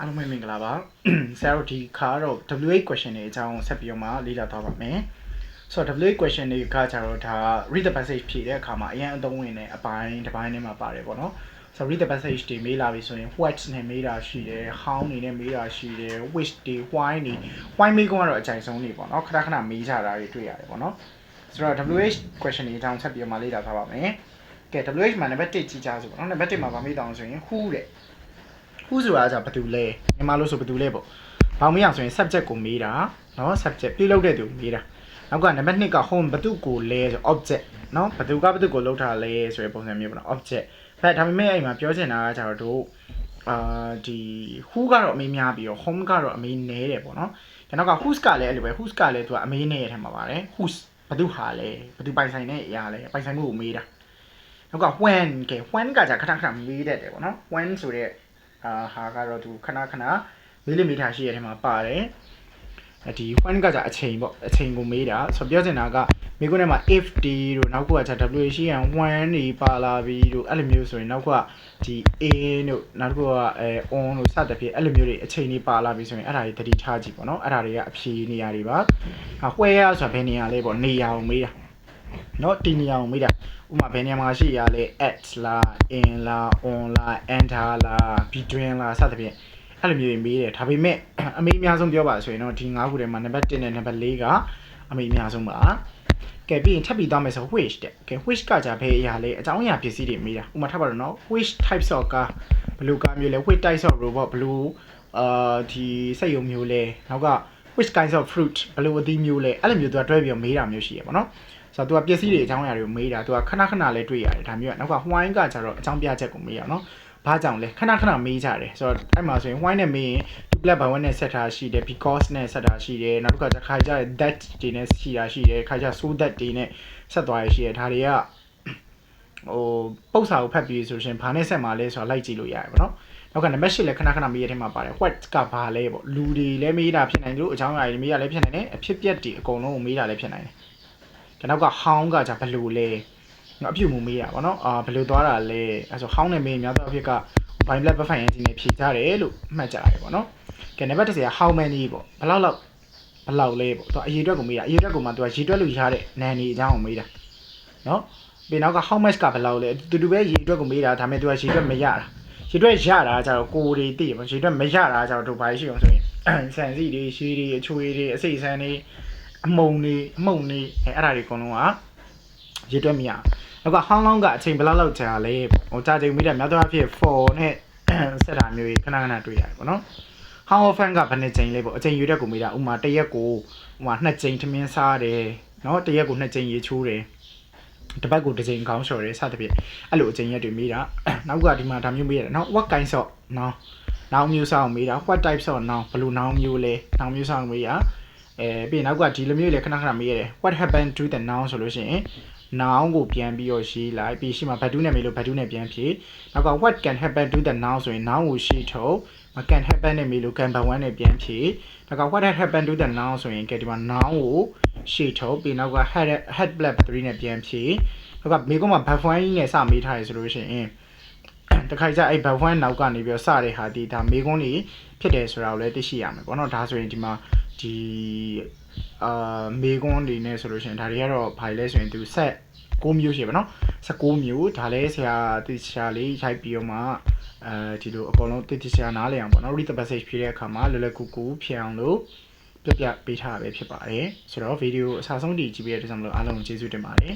အားလုံးပဲမင်္ဂလာပါဆရာတို့ဒီခါတော့ W8 question တွေအကြောင်းဆက်ပြီးတော့မှလေ့လာသွားပါမယ်ဆိုတော့ W8 question တွေကကြတော့ဒါ read the passage ဖြည့်တဲ့အခါမှာအရင်အသုံးဝင်တဲ့အပိုင်းတစ်ပိုင်းထဲမှာပါတယ်ပေါ့နော်ဆိုတော့ read the passage တွေမေးလာပြီဆိုရင် what နဲ့မေးတာရှိတယ် how နေနဲ့မေးတာရှိတယ် which တွေ why နေ why မေးခွန်းကတော့အကြိုက်ဆုံးနေပေါ့နော်ခဏခဏမေးကြတာတွေတွေ့ရတယ်ပေါ့နော်ဆိုတော့ WH question တွေအကြောင်းဆက်ပြီးတော့မှလေ့လာသွားပါမယ်ကဲ WH မှာနံပါတ်1ကြည့်ကြစို့ပေါ့နော်နံပါတ်1မှာဗာမေးတောင်းဆိုရင် who တဲ့ ဥဆိုတာကဘာတူလဲမြန်မာလို့ဆိုဘာတူလဲပေါ့ဘောင်မရဆိုရင် subject ကိုမေးတာနော် subject ပြုတ်လောက်တဲ့သူမေးတာနောက်ကနံပါတ်2က home ဘာတူကိုလဲဆို object နော်ဘာတူကဘာတူကိုလောက်ထားလဲဆိုတဲ့ပုံစံမျိုးပေါ့နော် object ဒါဒါပေမဲ့အဲ့မှာပြောချင်တာကကျတော့တို့အာဒီ who ကတော့အမေးများပြီးတော့ home ကတော့အမေးနည်းတယ်ပေါ့နော်ကျွန်တော်က who's ကလည်းအဲ့လိုပဲ who's ကလည်းသူကအမေးနည်းရထဲမှာပါတယ် who's ဘသူဟာလဲဘသူပိုင်ဆိုင်တဲ့အရာလဲပိုင်ဆိုင်မှုကိုမေးတာနောက်က when က when ကじゃခဏခဏမေးတတ်တယ်ပေါ့နော် when ဆိုတဲ့ အာဟာကတော့သူခဏခဏမေးလိမေးထားရှိရတဲ့မှာပါတယ်အဒီ when ကကြအချိန်ပေါ့အချိန်ကိုမေးတာဆိုတော့ပြောချင်တာကမိကုန်းထဲမှာ if d တို့နောက်ကကကြ w ရှိရန် when နေပါလာပြီးတို့အဲ့လိုမျိုးဆိုရင်နောက်ကဒီ a တို့နောက်တစ်ခုကအဲ on တို့စသဖြင့်အဲ့လိုမျိုးတွေအချိန်တွေပါလာပြီးဆိုရင်အဲ့ဒါတွေတတိထားကြည့်ပေါ့နော်အဲ့ဒါတွေကအဖြေနေရာတွေပါဟာ where ဆိုတာဘယ်နေရာလဲပေါ့နေရာကိုမေးတာ เนาะဒီနေရာကိုမေးတာဥပမာဘယ်နေရာမှာရှိရလဲ at လား in လား on လား enter လား between လားစသဖြင့်အဲ့လိုမျိုးတွေမေးတယ်ဒါပေမဲ့အမေအများဆုံးပြောပါဆိုရင်တော့ဒီ၅ခုထဲမှာနံပါတ်1နဲ့နံပါတ်4ကအမေအများဆုံးပါကဲပြီးရင်ထပ်ပြီးသွားမယ်ဆို which တဲ့ကဲ which ကကြဘယ်အရာလဲအကြောင်းအရာပစ္စည်းတွေမေးတာဥပမာထားပါတော့နော် which types of car ဘယ်လိုကားမျိုးလဲ which types of robot ဘယ်လိုအာဒီစက်ရုံမျိုးလဲနောက်က which kinds of fruit ဘယ်လိုအသီးမျိုးလဲအဲ့လိုမျိုးသူကတွဲပြီးတော့မေးတာမျိုးရှိရပါတော့ဆိုတော့ तू ကပစ္စည်းတွေအကြောင်းအရာတွေကိုမေးတာ तू ကခဏခဏလေးတွေ့ရတယ်ဒါမျိုးကနောက်က why ကကြတော့အကြောင်းပြချက်ကိုမေးရအောင်နော်ဘာကြောင့်လဲခဏခဏမေးကြတယ်ဆိုတော့အဲ့မှာဆိုရင် why နဲ့မေးရင် to black by one နဲ့ဆက်ထားရှိတယ် because နဲ့ဆက်ထားရှိတယ်နောက်တစ်ခါကျခါကြ that တွေနဲ့ရှိတာရှိတယ်ခါကြ so that တွေနဲ့ဆက်သွားရရှိတယ်ဒါတွေကဟိုပုတ်စာကိုဖတ်ပြီးဆိုရှင်ဘာနဲ့ဆက်မှာလဲဆိုတာလိုက်ကြည့်လို့ရတယ်ပေါ့နော် နောက်ကနံပါတ်8လည်းခဏခဏမေးရတဲ့မှာပါတယ် what ကဘာလဲပေါ့လူတွေလည်းမေးတာဖြစ်နိုင်တယ်လို့အကြောင်းအရာတွေမေးရလည်းဖြစ်နိုင်တယ်အဖြစ်ပြက်တွေအကုန်လုံးကိုမေးတာလည်းဖြစ်နိုင်တယ်ကနောက်က how ကじゃဘယ်လိုလဲနော်အပြုတ်မှုမေးတာပေါ့နော်အာဘယ်လိုသွားတာလဲအဲဆို how နဲ့မေးရင်များသောအားဖြင့်က by black ဘက်ဖိုင်ရင်ဒီနဲ့ဖြေကြတယ်လို့မှတ်ကြရတယ်ပေါ့နော်ကဲနံပါတ်10က how many ပေါ့ဘယ်လောက်လောက်ဘယ်လောက်လဲပေါ့သူအရေးအတွက်ကိုမေးတာအရေးအတွက်ကိုမှသူကရေးအတွက်လို့ရတဲ့နန်နေအကြောင်းကိုမေးတာနော်ပြီးနောက်က how much ကဘယ်လောက်လဲတူတူပဲရေးအတွက်ကိုမေးတာဒါပေမဲ့သူကရေးအတွက်မရတာ ရေတွက်ရတာကျတော့ကိုယ်တွေသိပေါ့ရေတွက်မရတာကျတော့တို့ဘာရှိအောင်ဆိုရင်ဆန်စီတွေရှည်တွေအချွေတွေအစိတ်ဆန်တွေအမုံတွေအမုံတွေအဲအဲ့ဒါတွေအကုန်လုံးကရေတွက်မရနောက်က how long ကအချိန်ဘယ်လောက်လောက်ကြာလဲဟိုကြာချိန်မိတယ်များသောအားဖြင့် for နဲ့ဆက်တာမျိုးကြီးခဏခဏတွေ့ရတယ်ပေါ့နော် how often ကဘယ်နှစ်ချိန်လဲပေါ့အချိန်ရွေးတက်ကိုမိတာဥမာတစ်ရက်ကိုဥမာနှစ်ချိန်ထမင်းစားတယ်နော်တစ်ရက်ကိုနှစ်ချိန်ရေချိုးတယ် တစ်ပတ်ကိုတစ်ချိန်ခေါင်းလျှော်တယ်စသဖြင့်အဲ့လိုအချိန်ရက်တွေမိတာနောက်ကဒီမှာဒါမျိုးမိရတယ်နော် what kinds of နော်နောင်မျိုးစားအောင်မိတာ what types of နောင်ဘယ်လိုနောင်မျိုးလဲနောင်မျိုးစားအောင်မိတာအဲပြီးရင်နောက်ကဒီလိုမျိုးလေခဏခဏမေးရတယ် what happened to the noun ဆိုလို့ရှိရင် noun ကိုပြန်ပြီးတော့ရေးလိုက်ပြီးရှိမှ badu နဲ့မေးလို့ badu နဲ့ပြန်ဖြေနောက်က what can happen to the noun ဆိုရင် noun ကိုရှိထုတ် can happen နဲ့မေးလို့ can be one နဲ့ပြန်ဖြေနောက်က what had happened to the noun ဆိုရင်ကဲဒီမှာ noun ကိုရှိထုတ်ပြီးနောက်က had had black 3နဲ့ပြန်ဖြေနောက်ကမေးခွန်းမှာ verb 1နဲ့စမေးထားရဆိုလို့ရှိရင်တခါကျအဲ့ verb 1နောက်ကနေပြီးတော့စတဲ့ဟာဒီဒါမေးခွန်းတွေဖြစ်တယ်ဆိုတာကိုလည်းသိရှိရမယ်ပေါ့နော်ဒါဆိုရင်ဒီမှာဒီ အာမေကွန်းတွေနဲ့ဆိုလို့ရှိရင်ဒါတွေကတော့ဘာလဲဆိုရင်သူဆက်6မျိုးရှိပါနော်16မျိုးဒါလဲဆရာတိဆရာလေးရိုက်ပြီးတော့မှအဲဒီလိုအကုန်လုံးတိတိဆရာနားလည်အောင်ပေါ့နော် read the passage ဖြည့်တဲ့အခါမှာလွယ်လွယ်ကူကူဖြည့်အောင်လို့ပြပြပေးထားတာပဲဖြစ်ပါတယ်ဆိုတော့ဗီဒီယိုအစားဆုံးဒီကြည့်ပေးတဲ့အတွက်ကြောင့်မလို့အားလုံးကျေးဇူးတင်ပါတယ်